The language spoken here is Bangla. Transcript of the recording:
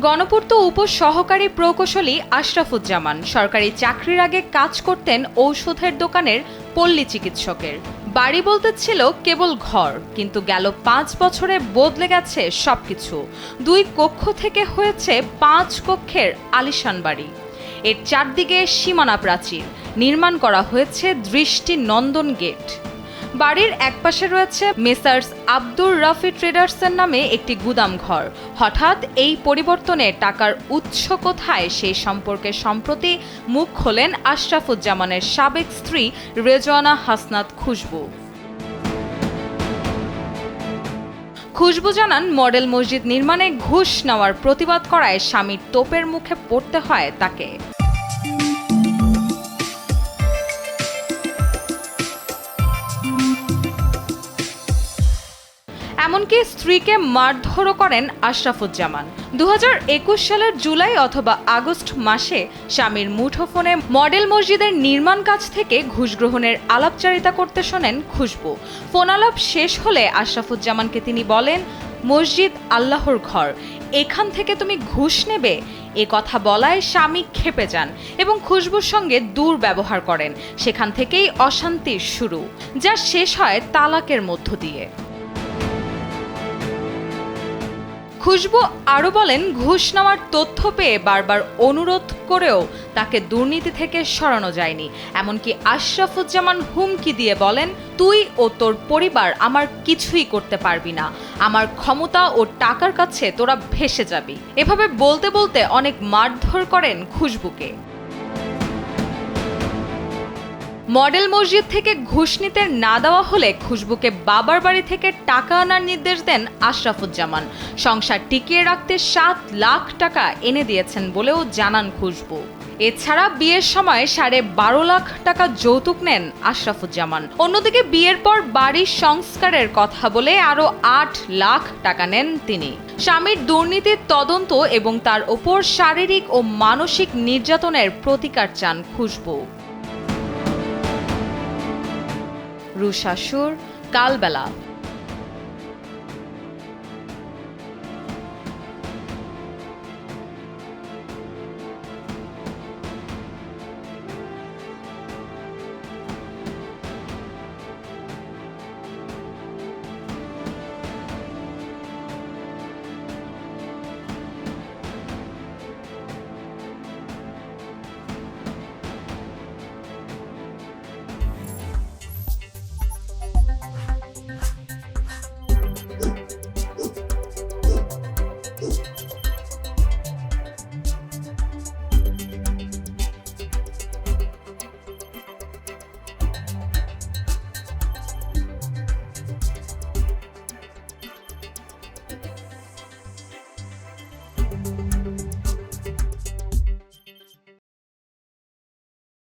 গণপূর্ত উপসহকারী প্রকৌশলী আশরাফুজ্জামান সরকারি চাকরির আগে কাজ করতেন ঔষধের দোকানের পল্লী চিকিৎসকের। বাড়ি বলতে ছিল কেবল ঘর, কিন্তু গেল পাঁচ বছরে বদলে গেছে সবকিছু। দুই কক্ষ থেকে হয়েছে পাঁচ কক্ষের আলিশান বাড়ি। এর চারদিকে সীমানা প্রাচীর। নির্মাণ করা হয়েছে দৃষ্টি নন্দন গেট। বাড়ির একপাশে রয়েছে মেসার্স আব্দুর রাফি ট্রেডার্সের নামে একটি গুদাম ঘর। হঠাৎ এই পরিবর্তনে টাকার উৎস কোথায় সেই সম্পর্কে সম্প্রতি মুখ খোলেন আশরাফুজ্জামানের সাবেক স্ত্রী রেজওয়ানা হাসনাত খুশবু। খুশবু জানান, মডেল মসজিদ নির্মাণে ঘুষ নেওয়ার প্রতিবাদ করায় স্বামীর তোপের মুখে পড়তে হয় তাকে। এমনকি স্ত্রীকে মারধরও করেন আশরাফুজ্জামান। দু হাজার একুশ সালের জুলাই অথবা আগস্ট মাসে স্বামীর মুঠোফোনে মডেল মসজিদের নির্মাণ কাজ থেকে ঘুষ গ্রহণের আলাপচারিতা করতে শোনেন খুশবু। ফোনালাপ শেষ হলে আশরাফুজ্জামানকে তিনি বলেন, মসজিদ আল্লাহর ঘর। এখান থেকে তুমি ঘুষ নেবে। এ কথা বলায় স্বামী খেপে যান এবং খুশবুর সঙ্গে দুর্ব্যবহার করেন। সেখান থেকেই অশান্তির শুরু, যা শেষ হয় তালাকের মধ্য দিয়ে। খুশবু আরও বলেন, ঘুষ নেওয়ার তথ্য পেয়ে বারবার অনুরোধ করেও তাকে দুর্নীতি থেকে সরানো যায়নি। এমনকি আশরাফুজ্জামান হুমকি দিয়ে বলেন, তুই ও তোর পরিবার আমার কিছুই করতে পারবি না। আমার ক্ষমতা ও টাকার কাছে তোরা ভেসে যাবি। এভাবে বলতে বলতে অনেক মারধর করেন খুশবুকে। মডেল মসজিদ থেকে ঘুষ নিতে না দেওয়া হলে খুশবুকে বাবার বাড়ি থেকে টাকা আনার নির্দেশ দেন আশরাফুজ্জামান। সংসার টিকিয়ে রাখতে সাত লাখ টাকা এনে দিয়েছেন বলেও জানান খুশবু। এছাড়া বিয়ের সময় সাড়ে বারো লাখ টাকা যৌতুক নেন আশরাফুজ্জামান। অন্যদিকে বিয়ের পর বাড়ির সংস্কারের কথা বলে আরও আট লাখ টাকা নেন তিনি। স্বামীর দুর্নীতির তদন্ত এবং তার ওপর শারীরিক ও মানসিক নির্যাতনের প্রতিকার চান খুশবু। রুশাসুর কালবেলা।